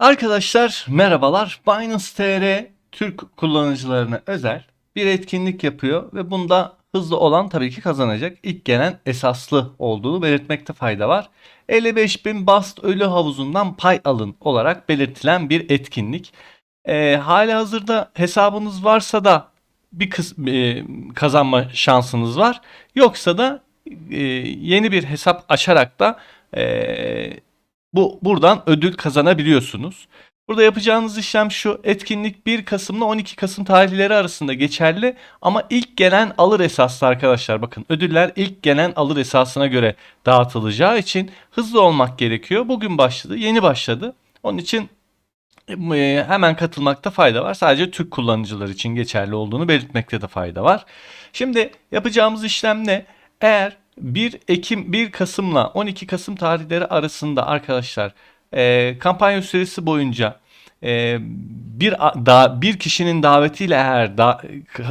Arkadaşlar merhabalar. Binance TR Türk kullanıcılarına özel bir etkinlik yapıyor ve bunda hızlı olan tabii ki kazanacak. İlk gelen esaslı olduğunu belirtmekte fayda var. 55.000 Bast ölü havuzundan pay alın olarak belirtilen bir etkinlik. Ee, hali hazırda hesabınız varsa da bir kız, e, kazanma şansınız var. Yoksa da e, yeni bir hesap açarak da e, bu buradan ödül kazanabiliyorsunuz. Burada yapacağınız işlem şu. Etkinlik 1 Kasım ile 12 Kasım tarihleri arasında geçerli ama ilk gelen alır esaslı arkadaşlar. Bakın ödüller ilk gelen alır esasına göre dağıtılacağı için hızlı olmak gerekiyor. Bugün başladı, yeni başladı. Onun için e, hemen katılmakta fayda var. Sadece Türk kullanıcılar için geçerli olduğunu belirtmekte de fayda var. Şimdi yapacağımız işlem ne? Eğer 1 Ekim 1 Kasım'la 12 Kasım tarihleri arasında arkadaşlar e, kampanya süresi boyunca e, bir da bir kişinin davetiyle eğer da,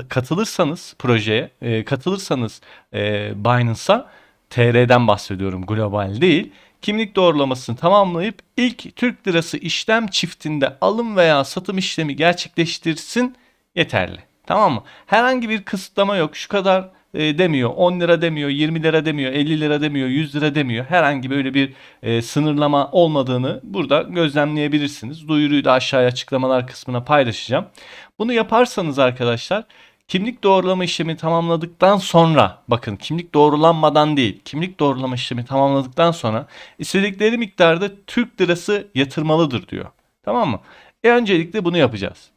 katılırsanız projeye e, katılırsanız e, Binance'a TR'den bahsediyorum global değil. Kimlik doğrulamasını tamamlayıp ilk Türk lirası işlem çiftinde alım veya satım işlemi gerçekleştirsin yeterli. Tamam mı? Herhangi bir kısıtlama yok. Şu kadar e, demiyor. 10 lira demiyor, 20 lira demiyor, 50 lira demiyor, 100 lira demiyor. Herhangi böyle bir e, sınırlama olmadığını burada gözlemleyebilirsiniz. Duyuruyu da aşağıya açıklamalar kısmına paylaşacağım. Bunu yaparsanız arkadaşlar kimlik doğrulama işlemi tamamladıktan sonra bakın kimlik doğrulanmadan değil kimlik doğrulama işlemi tamamladıktan sonra istedikleri miktarda Türk lirası yatırmalıdır diyor. Tamam mı? E öncelikle bunu yapacağız.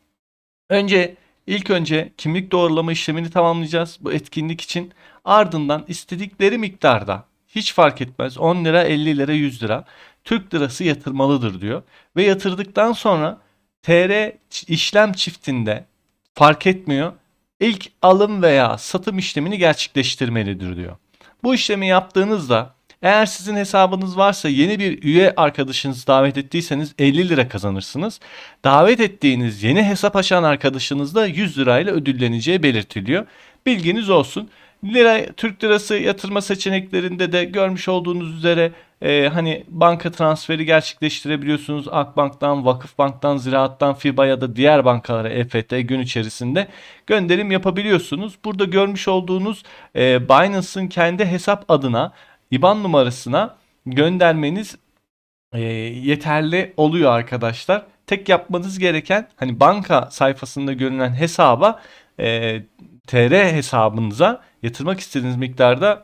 Önce ilk önce kimlik doğrulama işlemini tamamlayacağız bu etkinlik için. Ardından istedikleri miktarda hiç fark etmez 10 lira 50 lira 100 lira Türk lirası yatırmalıdır diyor. Ve yatırdıktan sonra TR işlem çiftinde fark etmiyor. İlk alım veya satım işlemini gerçekleştirmelidir diyor. Bu işlemi yaptığınızda eğer sizin hesabınız varsa yeni bir üye arkadaşınızı davet ettiyseniz 50 lira kazanırsınız. Davet ettiğiniz yeni hesap açan arkadaşınız da 100 lirayla ödülleneceği belirtiliyor. Bilginiz olsun. Lira, Türk lirası yatırma seçeneklerinde de görmüş olduğunuz üzere e, hani banka transferi gerçekleştirebiliyorsunuz. Akbank'tan, Vakıfbank'tan, Ziraat'tan, FIBA ya da diğer bankalara EFT gün içerisinde gönderim yapabiliyorsunuz. Burada görmüş olduğunuz e, Binance'ın kendi hesap adına IBAN numarasına göndermeniz e, yeterli oluyor arkadaşlar. Tek yapmanız gereken hani banka sayfasında görünen hesaba e, TR hesabınıza yatırmak istediğiniz miktarda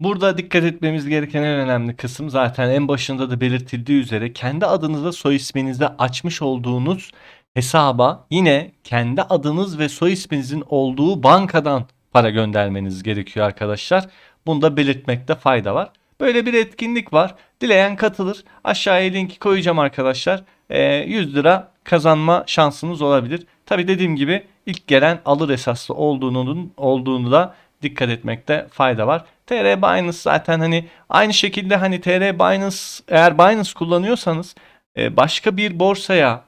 Burada dikkat etmemiz gereken en önemli kısım zaten en başında da belirtildiği üzere kendi adınıza soy isminizde açmış olduğunuz hesaba yine kendi adınız ve soy isminizin olduğu bankadan para göndermeniz gerekiyor arkadaşlar. Bunu da belirtmekte fayda var. Böyle bir etkinlik var. Dileyen katılır. Aşağıya linki koyacağım arkadaşlar. Ee, 100 lira kazanma şansınız olabilir. Tabi dediğim gibi ilk gelen alır esaslı olduğunun olduğunu da dikkat etmekte fayda var. TR Binance zaten hani aynı şekilde hani TR Binance eğer Binance kullanıyorsanız e, başka bir borsaya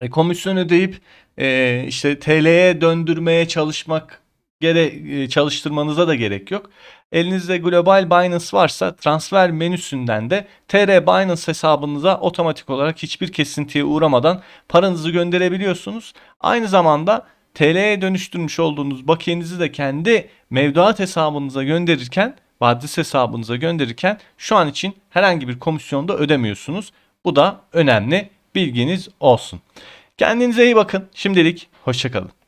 e, komisyon ödeyip e, işte TL'ye döndürmeye çalışmak gere e, çalıştırmanıza da gerek yok. Elinizde global Binance varsa transfer menüsünden de TR Binance hesabınıza otomatik olarak hiçbir kesintiye uğramadan paranızı gönderebiliyorsunuz. Aynı zamanda TL'ye dönüştürmüş olduğunuz bakiyenizi de kendi mevduat hesabınıza gönderirken, vadis hesabınıza gönderirken şu an için herhangi bir komisyon da ödemiyorsunuz. Bu da önemli bilginiz olsun. Kendinize iyi bakın. Şimdilik hoşçakalın.